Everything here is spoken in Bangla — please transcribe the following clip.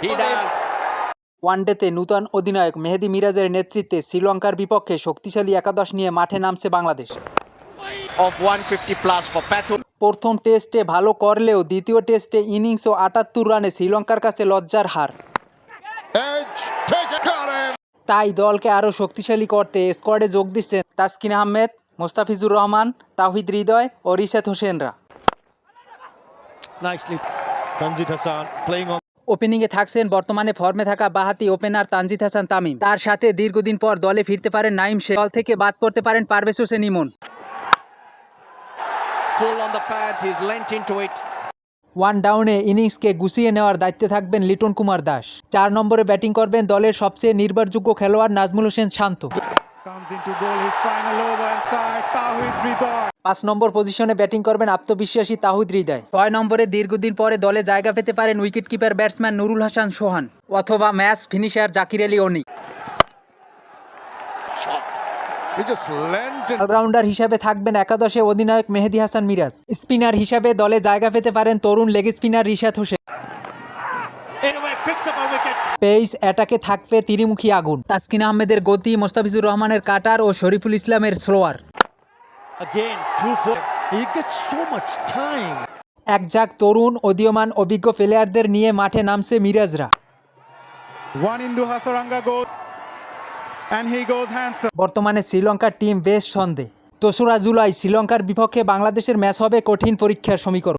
He does. ওয়ানডেতে নূতন অধিনায়ক মেহেদি মিরাজের নেতৃত্বে শ্রীলঙ্কার বিপক্ষে শক্তিশালী একাদশ নিয়ে মাঠে নামছে Bangladesh Of 150 plus for Patu. প্রথম টেস্টে ভালো করলেও দ্বিতীয় টেস্টে ইনিংস ও আটাত্তর রানে শ্রীলঙ্কার কাছে লজ্জার হার. তাই দলকে আরও শক্তিশালী করতে স্কোয়াডে যোগ দিচ্ছেন তাসকিন আহমেদ মোস্তাফিজুর রহমান তাহিদ হৃদয় ও রিশাদ হোসেনরা Nicely. Tanzit Hassan playing on ওপেনিংয়ে থাকছেন বর্তমানে ফর্মে থাকা বাহাতি ওপেনার তানজিদ হাসান তামিম। তার সাথে দীর্ঘদিন পর দলে ফিরতে পারেন নাইম শেখ দল থেকে বাদ পড়তে পারেন পারভেজ হোসেন ইমন। ওয়ান ডাউনে ইনিংসকে গুছিয়ে নেওয়ার দায়িত্বে থাকবেন লিটন কুমার দাস। চার নম্বরে ব্যাটিং করবেন দলের সবচেয়ে নির্ভরযোগ্য খেলোয়াড় নাজমুল হোসেন শান্ত। Comes into goal his final over inside Tawhid Ridwan. পাঁচ নম্বর পজিশনে ব্যাটিং করবেন আত্মবিশ্বাসী তাহুদ হৃদয়। ছয় নম্বরে দীর্ঘদিন পরে দলে জায়গা পেতে পারেন wicket keeper batsman Nurul Hasan Sohan অথবা match finisher Jakir Ali it. Allrounder হিসাবে থাকবেন একাদশে অধিনায়ক মেহেদি হাসান মিরাজ। স্পিনার হিসাবে দলে জায়গা পেতে পারেন তরুণ leg spinner Rishad Hossain. Pace অ্যাটাকে থাকবে তিরিমুখী আগুন। তাসকিন আহমেদের গতি মোস্তাফিজুর রহমানের কাটার ও শরীফুল ইসলামের স্লোয়ার. এক ঝাঁক তরুণ উদীয়মান অভিজ্ঞ প্লেয়ারদের নিয়ে মাঠে নামছে মিরাজরা. বর্তমানে শ্রীলঙ্কার টিম বেশ ছন্দে। দোসরা জুলাই শ্রীলঙ্কার বিপক্ষে বাংলাদেশের ম্যাচ হবে কঠিন পরীক্ষার সমীকরণ।